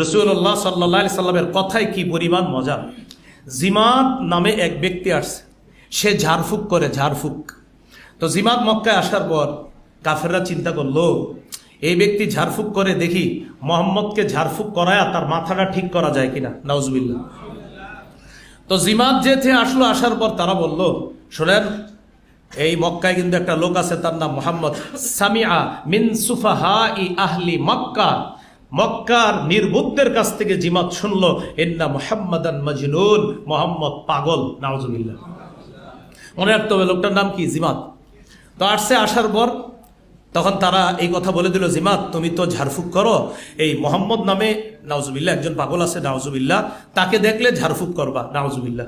রসুল্লাহ সাল্লাহ সাল্লামের কথায় কি পরিমাণ মজা? জিমাত নামে এক ব্যক্তি আসছে। সে ঝাড়ফুঁক করে, ঝাড়ফুঁক। তো জিমাত মক্কায় আসার পর কাফেররা চিন্তা করল, এই ব্যক্তি ঝাড়ফুঁক করে দেখি মোহাম্মদকে ঝাড়ফুঁক করায় তার মাথাটা ঠিক করা যায় কিনা? নাউজবিল্লা তো জিমাত যেতে আসলো, আসার পর তারা বলল, শোনেন, এই মক্কায় কিন্তু একটা লোক আছে, তার নাম মোহাম্মদ সামিয়া মিন সুফাহা ই আহলি মক্কা। মক্কার নির্বুদ্ধের কাছ থেকে জিমাত শুনলো এন্না মোহাম্মদান মজনুন। মোহাম্মদ পাগল, নাউজুবিল্লাহ। মনে রাখতে হবে, লোকটার নাম কি? জিমাত। তো আসছে আসার পর তখন তারা এই কথা বলে দিল, জিমাত, তুমি তো ঝাড়ফুঁক করো। এই মোহাম্মদ নামে নাওজুবিল্লা একজন পাগল আছে নাওজুবিল্লা তাকে দেখলে ঝাড়ফুঁক করবা নাওজুবিল্লা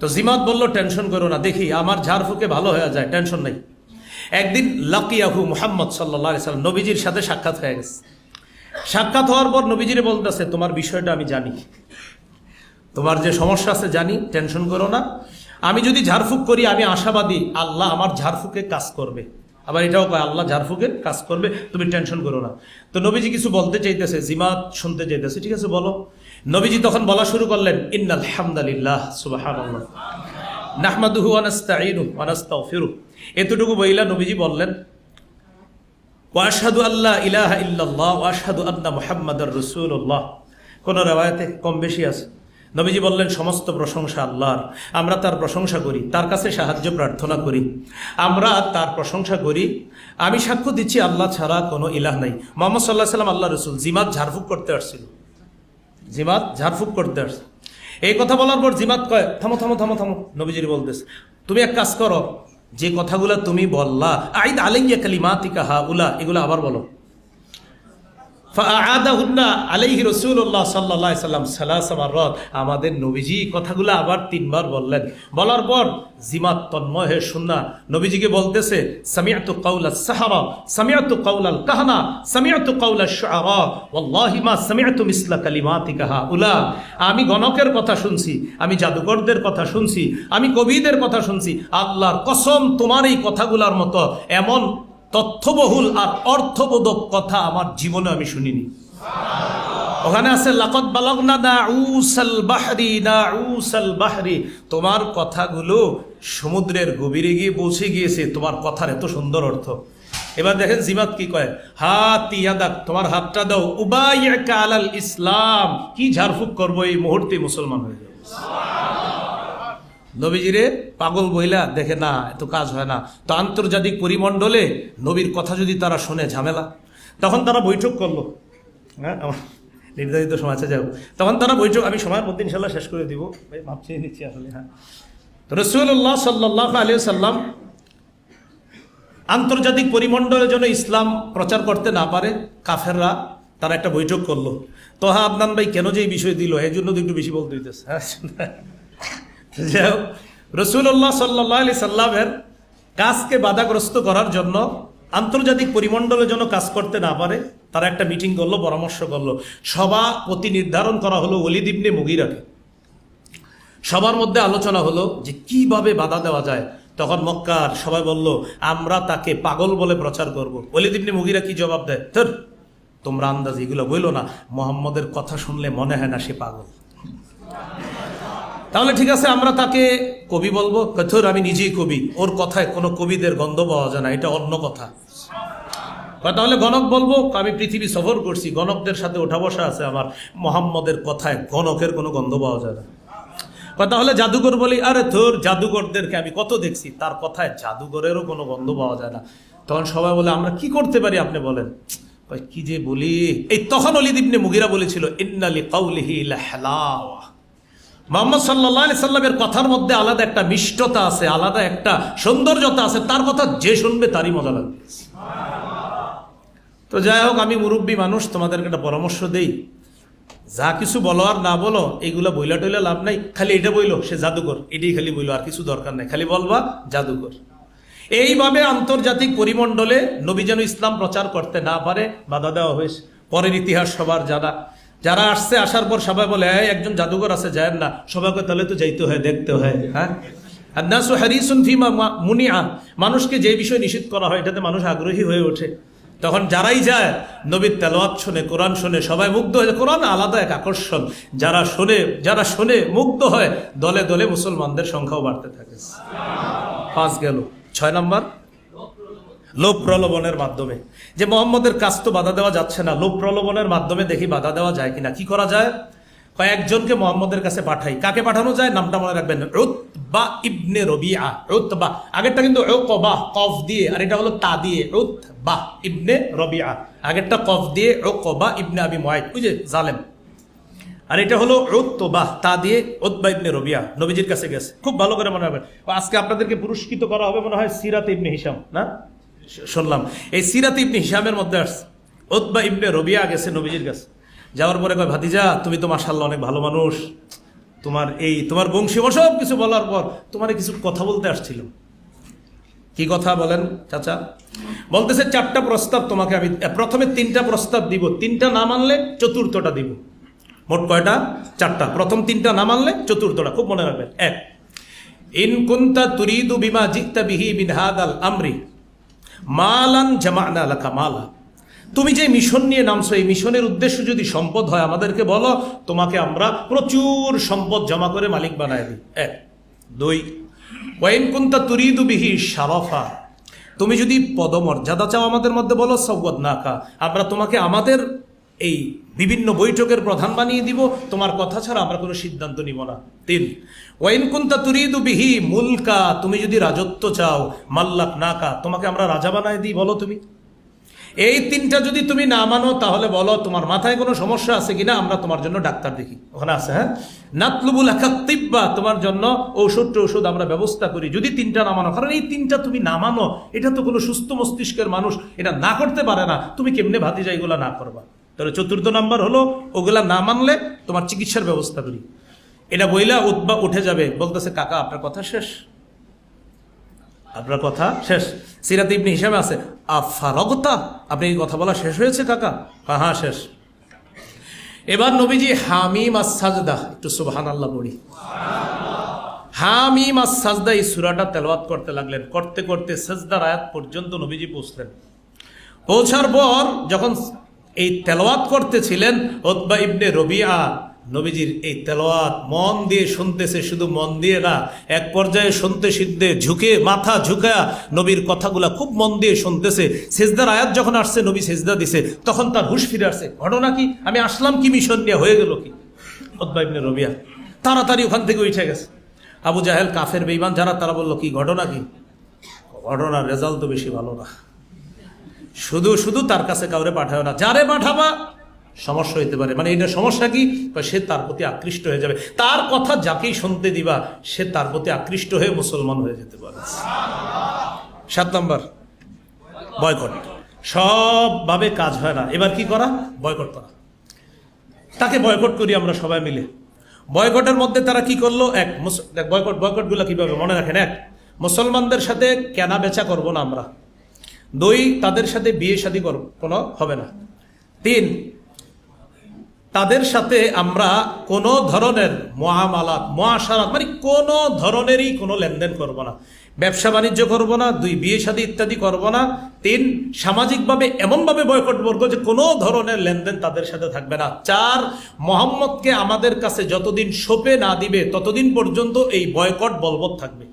তো জিমাত বলল, টেনশন করো না, দেখি, আমার ঝাড়ফুঁকে ভালো হয়ে যায়, টেনশন নেই। একদিন লাকিয়াহু মোহাম্মদ সাল্লাহ সাল্লাম নবীজির সাথে সাক্ষাৎ হয়ে গেছে। সাক্ষাৎ হওয়ার পর নবীজিরে বলতেছে, তোমার বিষয়টা আমি জানি। তোমার যে সমস্যা আছে জানি, টেনশন করো না। আমি যদি ঝাড়ফুঁক করি, আমি আশাবাদী, আল্লাহ আমার ঝাড়ফুঁকে কাজ করবে। আবার এটাও কয়, আল্লাহ ঝাড়ফুঁকে কাজ করবে, তুমি টেনশন করো না। তো নবীজি কিছু বলতে চাইতেছে, জিমাত শুনতে চাইতেছে, ঠিক আছে, বলো। নবীজি তখন বলা শুরু করলেন, ইন্নাল হামদালিল্লাহ, সুবহানাল্লাহ। নাহমাদুহু ওয়া নাস্তাঈনু ওয়া নাস্তাগফিরু এতটুকু বইলা নবীজি বললেন ওয়াশহাদু আল্লাহ ইলাহা ইল্লাল্লাহ, ওয়াশহাদু আন্না মুহাম্মাদার রাসূলুল্লাহ। কোন রেওয়ায়াতে কম বেশি আছে? নবীজি বললেন, সমস্ত প্রশংসা আল্লাহর। আমরা তার প্রশংসা করি, তার কাছে সাহায্য প্রার্থনা করি। আমরা তার প্রশংসা করি। আমি সাক্ষ্য দিচ্ছি, আল্লাহ ছাড়া কোনো ইলাহ নাই। মোহাম্মদ সাল্লাহ সাল্লাম আল্লাহ রসুল, জিমাত ঝাড়ফুঁক করতে আসছিল। জিমাত ঝাড়ফুঁক করতে আসছে এই কথা বলার পর জিমাত কয়, থামো থামো থামো থামো। নবীজির বলতেছে, তুমি এক কাজ করো যে কথাগুলো তুমি বললা আইদ আলাইয়া কালিমাতিকা হা উলা এগুলো আবার বলো। আমাদের নবীজি কথাগুলো আবার তিনবার বললেন। বলার পর জিমাত তন্ময় হে শুননা। নবীজিকে বলতেছে, সামিআতু কাউলাস সাহারা, সামিআতু কাউলাল কাহনা শুআরা ওয়াল্লাহি মা সামিআতু মিসলা কালিমাতিকা হাউলা। আমি গণকের কথা শুনছি, আমি জাদুকরদের কথা শুনছি, আমি কবিদের কথা শুনছি। আল্লাহর কসম তোমার এই কথাগুলার মতো এমন তথ্যবহুল আর অর্থবোধক কথা আমার জীবনে আমি শুনিনি। ওখানে আছে লাকত বালগনা না উসাল বাহরি না উসাল বাহরি। তোমার কথাগুলো সমুদ্রের গভীরে গিয়ে পৌঁছে গিয়েছে, তোমার কথার এত সুন্দর অর্থ। এবার দেখেন জিমাত কি কয়, হাত ইয়াদাক, তোমার হাতটা দাও উবাই আলাল ইসলাম। কি ঝাড়ফুঁক করব এই মুহূর্তে মুসলমান হয়ে যাবে। নবীজিরে পাগল বইলা দেখে না, এত কাজ হয় না। তো আন্তর্জাতিক পরিমণ্ডলে নবীর কথা যদি তারা শোনে ঝামেলা, তখন তারা বৈঠক করল। হ্যাঁ নির্ধারিত সময় আছে যাও তখন তারা বৈঠক, আমি সময়ের মধ্যে ইনশাল্লাহ শেষ করে দিব। ভাই নিচ্ছি আসলে হ্যাঁ। তো রসুল্লাহ সাল্লাহ আলী সাল্লাম আন্তর্জাতিক পরিমণ্ডলের জন্য ইসলাম প্রচার করতে না পারে, কাফেররা তারা একটা বৈঠক করল। তো হ্যাঁ আদনান ভাই কেন যে এই বিষয় দিল? এই জন্য তো একটু বেশি বলতে হইতেছে। হ্যাঁ রসুল্লাহ সাল্লাহ আলি সাল্লামের কাজকে বাধাগ্রস্ত করার জন্য আন্তর্জাতিক পরিমণ্ডলের জন্য কাজ করতে না পারে, তারা একটা মিটিং করল, পরামর্শ করল। সভাপতি নির্ধারণ করা হলো অলিদ ইবনে মুগিরাকে। সবার মধ্যে আলোচনা হলো যে কীভাবে বাধা দেওয়া যায়। তখন মক্কার সবাই বলল, আমরা তাকে পাগল বলে প্রচার করব। অলিদ মুগিরা কি জবাব দেয়? তোর তোমরা আন্দাজ এগুলো বইলো না। মোহাম্মদের কথা শুনলে মনে হয় না সে পাগল। তাহলে ঠিক আছে, আমরা তাকে কবি বলব। কথর আমি নিজেই কবি। ওর কথায় কোনো কবিদের গন্ধ পাওয়া যায় না, এটা অন্য কথা। তাহলে গণক বলব, আমি পৃথিবী সফর করছি, গণকদের সাথে ওঠা বসা আছে আমার। মোহাম্মদের কথায় গণকের কোনো গন্ধ পাওয়া যায় না। তাহলে জাদুকর বলি, আরে তোর জাদুকরদেরকে আমি কত দেখছি, তার কথায় জাদুকরেরও কোনো গন্ধ পাওয়া যায় না। তখন সবাই বলে, আমরা কি করতে পারি, আপনি বলেন। কি যে বলি? এই তখন অলিদিবনে মুগিরা বলেছিল, ইন্নালি কাউলিহি লাহলাওয়া। মোহাম্মদ সাল্লাহ আলি সাল্লামের কথার মধ্যে আলাদা একটা মিষ্টতা আছে আলাদা একটা সৌন্দর্যতা আছে তার কথা যে শুনবে তারই মজা লাগবে। তো যাই হোক আমি মুরব্বী মানুষ তোমাদেরকে একটা পরামর্শ দেই। যা কিছু বলো আর না বলো এইগুলা বইলা টইলা লাভ নাই খালি এটা বইলো সে জাদুকর। এটাই খালি বইলো আর কিছু দরকার নাই খালি বলবা জাদুকর। এইভাবে আন্তর্জাতিক পরিমণ্ডলে নবী যেন ইসলাম প্রচার করতে না পারে বাধা দেওয়া হয়েছে। পরের ইতিহাস সবার জানা। যারা আসছে আসার পর সবাই বলে "এই, একজন জাদুঘর আছে যায় না। সবাইকে তাহলে তো যাইতে হয় দেখতে হয়। হ্যাঁ? মুনিয়া। মানুষকে যে বিষয় নিষিদ্ধ করা হয় এটাতে মানুষ আগ্রহী হয়ে ওঠে। তখন যারাই যায় নবীর তেলাওয়াত শুনে কোরআন শুনে সবাই মুগ্ধ হয়ে কোরআন আলাদা এক আকর্ষণ। যারা শোনে যারা শোনে মুগ্ধ হয় দলে দলে মুসলমানদের সংখ্যাও বাড়তে থাকে। পাঁচ গেল। ছয় নম্বর? লোভ প্রলোভনের মাধ্যমে। যে মোহাম্মদের কাজ তো বাধা দেওয়া যাচ্ছে না লোভ প্রলোভনের মাধ্যমে দেখি বাধা দেওয়া যায় কিনা, কি করা যায়? কয়েকজনকে মোহাম্মদের কাছে পাঠাই। কাকে পাঠানো যায়? নামটা মনে রাখবেন বা ইবনে রবিআ বা আগেরটা কিন্তু বা কফ দিয়ে, আর এটা হলো তা দিয়ে বা ইবনে রবিআ আগেরটা কফ দিয়ে বা ইবনে আবি মুয়াইদ ওই জালেম। আর এটা হলো বা তা দিয়ে ওতবা ইবনে রবিয়া, নবীজির কাছে গেছে। খুব ভালো করে মনে রাখবেন। আজকে আপনাদেরকে পুরস্কৃত করা হবে মনে হয় সিরাত ইবনে হিসাম না? শুনলাম। এই সিরাত ইবনে হিসামের মধ্যে আসছে। ওতবা ইবনে রবিয়া গেছে নবীজির কাছে। যাওয়ার পরে কয়, ভাতিজা, তুমি তো মাসাল্লাহ অনেক ভালো মানুষ। তোমার এই, তোমার বংশী সব কিছু বলার পর তোমার কিছু কথা বলতে আসছিল। কি কথা বলেন, চাচা? বলতেছে, চারটা প্রস্তাব তোমাকে আমি, প্রথমে তিনটা প্রস্তাব দিব। তিনটা না মানলে চতুর্থটা দিব। মোট কয়টা? চারটা। প্রথম তিনটা না মানলে চতুর্থটা। খুব মনে রাখবেন। এক, ইন কুন্তা তুরিদু বিমা জিত্তা বিহি বিন হাদাল আমরি। মালান জামানা লাকা মালা। তুমি যে মিশন নিয়ে নামছো, এই মিশনের উদ্দেশ্য যদি সম্পদ হয়, আমাদেরকে বলো, তোমাকে আমরা প্রচুর সম্পদ জমা করে মালিক বানায় দিই। এক। দুই, ওয়াইন কুন্তা তুরিদু বিহি সারফা তুমি যদি পদমর্যাদা চাও আমাদের মধ্যে, বলো সৌগত নাকা আমরা তোমাকে আমাদের এই বিভিন্ন বৈঠকের প্রধান বানিয়ে দিব। তোমার কথা ছাড়া আমরা কোনো সিদ্ধান্ত নিব না। তিন, ওয়াইন কুন্তা তুরিদু বিহি মুলকা, তুমি যদি রাজত্ব চাও মাল্লাক নাকা তোমাকে আমরা রাজা বানায় দিই, বলো তুমি। এই তিনটা যদি তুমি না মানো, তাহলে বলো, তোমার মাথায় কোনো সমস্যা আছে কিনা, আমরা তোমার জন্য ডাক্তার দেখি। ওখানে আছে হ্যাঁ? নাতলুবুল তিব্বা, তোমার জন্য ঔষধ টৌষধ আমরা ব্যবস্থা করি। যদি তিনটা না মানো, কারণ এই তিনটা তুমি না মানো, এটা তো কোনো সুস্থ মস্তিষ্কের মানুষ, এটা না করতে পারে না। তুমি কেমনে ভাতিজা এগুলা না করবা? তাহলে চতুর্থ নাম্বার হলো, ওগুলা না মানলে তোমার চিকিৎসার ব্যবস্থা করি। এটা বইলা উৎবা উঠে যাবে। বলতেছে, কাকা, আপনার কথা শেষ। আপনার কথা শেষ। সিরাত ইবনি হিসাবে আছে, আফারগতা? আপনি কথা বলা শেষ হয়েছে, কাকা? হ্যাঁ হ্যাঁ শেষ। এবার নবীজি, হামিম আর সাজদা একটু সুবহান আল্লাহ পড়ি। হামিম আর সাজদা এই সুরাটা তেলাওয়াত করতে লাগলেন। করতে করতে সাজদার আয়াত পর্যন্ত নবীজি পৌঁছলেন। পৌঁছার পর যখন এই তেলাওয়াত করতেছিলেন ওতবা ইবনে রবিআ। নবীজির এই তেলাওয়াত মন দিয়ে শুনতেছে, শুধু মন দিয়ে না, এক পর্যায়ে শুনতে সিদ্ধে ঝুঁকে, মাথা ঝুঁকা নবীর কথাগুলা খুব মন দিয়ে শুনতেছে। সেজদার আয়াত যখন আসছে, নবী সেজদা দিছে, তখন তার হুশ ফিরে আসছে। ঘটনা কি? আমি আসলাম কি মিশন নিয়ে? হয়ে গেল কি? ওতবা ইবনে রবিয়া তাড়াতাড়ি ওখান থেকে উঠে গেছে। আবু জাহেল কাফের বেইমান যারা, তারা বলল, কি ঘটনা কি? ঘটনার রেজাল্ট তো বেশি ভালো না। শুধু শুধু তার কাছে কাউরে পাঠাবে না। যারে পাঠাবা, সমস্যা হইতে পারে। মানে এটা সমস্যা কি? সে তার প্রতি আকৃষ্ট হয়ে যাবে। তার কথা যাকেই শুনতে দিবা, সে তার প্রতি আকৃষ্ট হয়ে মুসলমান হয়ে যেতে পারে। সাত নম্বর, বয়কট। সবভাবে কাজ হয় না। এবার কি করা? বয়কট করা। তাকে বয়কট করি আমরা সবাই মিলে। বয়কটের মধ্যে তারা কি করল? এক বয়কট, বয়কটগুলো কীভাবে মনে রাখেন? এক, মুসলমানদের সাথে কেনা বেচা করব না আমরা। দুই, তাদের সাথে বিয়ে শাদী কোনো হবে না। তিন, তাদের সাথে আমরা কোনো ধরনের মহামালাত, মহাসারাত মানে কোনো ধরনেরই কোনো লেনদেন করব না। ব্যবসা বাণিজ্য করব না, দুই, বিয়ে শাদী ইত্যাদি করব না। তিন, সামাজিকভাবে এমনভাবে বয়কট করব যে কোনো ধরনের লেনদেন তাদের সাথে থাকবে না। চার, মোহাম্মদকে আমাদের কাছে যতদিন সোপে না দিবে, ততদিন পর্যন্ত এই বয়কট বলবৎ থাকবে।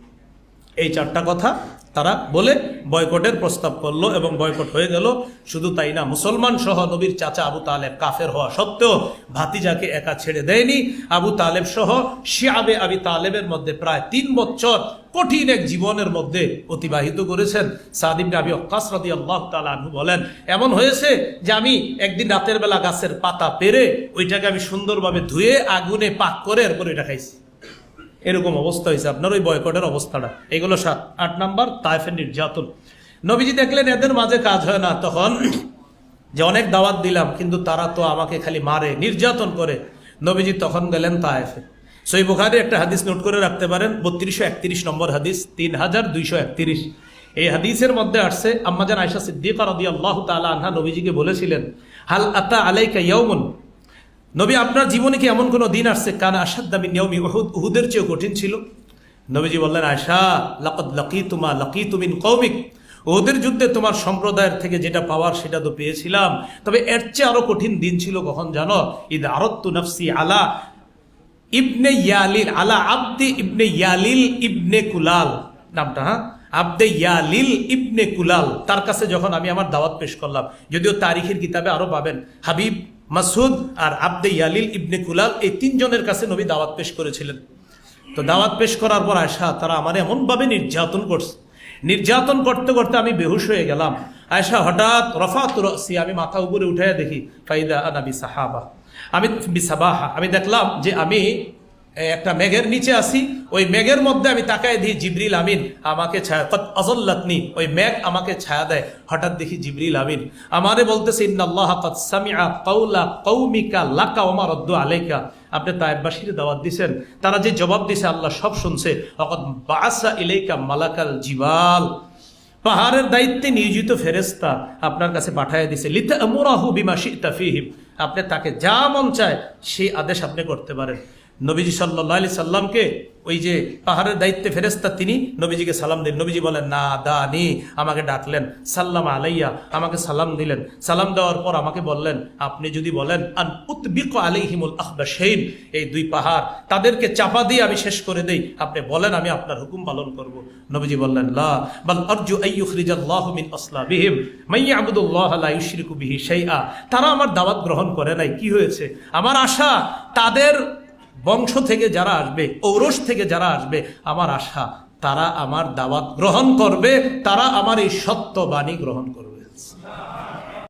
এই চারটা কথা তারা বলে, বয়কটের প্রস্তাব করল এবং বয়কট হয়ে গেল। শুধু তাই না, মুসলমান সহ নবীর চাচা আবু তালেব কাফের হওয়া সত্ত্বেও ভাতিজাকে একা ছেড়ে দেয়নি। আবু তালেব সহ শিয়াবে আবি তালেবের মধ্যে প্রায় তিন বছর কঠিন এক জীবনের মধ্যে অতিবাহিত করেছেন। সাদিম আবি অক্কাস আল্লাহ তালু বলেন, এমন হয়েছে যে আমি একদিন রাতের বেলা গাছের পাতা পেরে ওইটাকে আমি সুন্দরভাবে ধুয়ে আগুনে পাক করে এরপর এটা খাইছি। এরকম অবস্থা হয়েছে। আপনার ওই বয়কটের অবস্থাটা। এগুলো সাত, আট নাম্বার, তাইফের নির্যাতন। নবীজি দেখলেন এদের মাঝে কাজ হয় না। তখন যে অনেক দাওয়াত দিলাম, কিন্তু তারা তো আমাকে খালি মারে, নির্যাতন করে। নবীজি তখন গেলেন তায়েফে সই বুখারি একটা হাদিস নোট করে রাখতে পারেন। বত্রিশশো একত্রিশ নম্বর হাদিস, তিন হাজার দুইশো একত্রিশ। এই হাদিসের মধ্যে আসছে আম্মাজান আয়সা সিদ্দিকা রদি আল্লাহ তালা আনহা নবীজিকে বলেছিলেন, হাল আতা আলাইকা ইয়াউমুন? নবী, আপনার জীবনে কি এমন কোনো দিন আসছে? কান আসাদ্দামি নিয়মি উহুদ। উহুদের চেয়েও কঠিন ছিল। নবীজি বললেন আশা লাকদ লাকি তুমা লাকি তুমিন কৌমিক ওদের যুদ্ধে তোমার সম্প্রদায়ের থেকে যেটা পাওয়ার সেটা তো পেয়েছিলাম। তবে এর চেয়ে আরও কঠিন দিন ছিল কখন জানো? ঈদ আরত্তু নফসি আলা ইবনে ইয়ালিল, আলা আব্দি ইবনে ইয়ালিল ইবনে কুলাল। নামটা হ্যাঁ? আব্দে ইয়ালিল ইবনে কুলাল। তার কাছে যখন আমি আমার দাওয়াত পেশ করলাম, যদিও তারিখের কিতাবে আরও পাবেন। হাবিব মাসুদ আর আব্দে ইয়ালিল ইবনে কুলাল এই তিনজনের কাছে নবী দাওয়াত পেশ করেছিলেন। তো দাওয়াত পেশ করার পর আয়সা তারা আমার এমনভাবে নির্যাতন করছে। নির্যাতন করতে করতে আমি বেহুশ হয়ে গেলাম। আয়সা হঠাৎ রফাত রসি, আমি মাথা উপরে উঠে দেখি, ফাইদা আনাবি সাহাবা আমি বিসাবাহা আমি দেখলাম যে আমি একটা মেঘের নিচে আছি, ওই মেঘের মধ্যে আমি তাকায় দিই জিবরিল আমিন আমাকে ছায়া কত অজল্লাতনি, ওই মেঘ আমাকে ছায়া দেয়। হঠাৎ দেখি জিবরিল আমিন আমারে বলতেছে, ইন্নাল্লাহ কৌমিকা লাকা ওমা আলাইকা। আপনি তাইবাসীর দাওয়াত দিছেন। তারা যে জবাব দিছে, আল্লাহ সব শুনছে। বাসা মালাকাল জিবাল। পাহাড়ের দায়িত্বে নিয়োজিত ফেরেস্তা আপনার কাছে পাঠায় দিছে লিতা আমরাহু বিমা শিতা ফিহিম। আপনি তাকে যা মন চায়, সেই আদেশ আপনি করতে পারেন। নবীজি সাল্লাহ আলি সাল্লামকে ওই যে পাহাড়ের দায়িত্বে ফেরেস্তা তিনি নবীজিকে সালাম দিলেন নবীজি বলেন, না দা নি আমাকে ডাকলেন। সাল্লাম আলাইয়া, আমাকে সালাম দিলেন। সালাম দেওয়ার পর আমাকে বললেন, আপনি যদি বলেন, আন উৎবিক আলাইহিমুল আহবাসীন এই দুই পাহাড় তাদেরকে চাপা দিয়ে আমি শেষ করে দেই। আপনি বলেন, আমি আপনার হুকুম পালন করব। নবীজি বললেন, লা, বাল আরজু আইয়ুখরিজাল্লাহু মিন আসলাবিহিম। মাইয়াবুদুল্লাহ লা ইউশরিকু বিহি তারা আমার দাওয়াত গ্রহণ করে নাই। কি হয়েছে? আমার আশা, তাদের বংশ থেকে যারা আসবে, ঔরস থেকে যারা আসবে, আমার আশা, তারা আমার দাওয়াত গ্রহণ করবে, তারা আমার এই সত্য বাণী গ্রহণ করবে।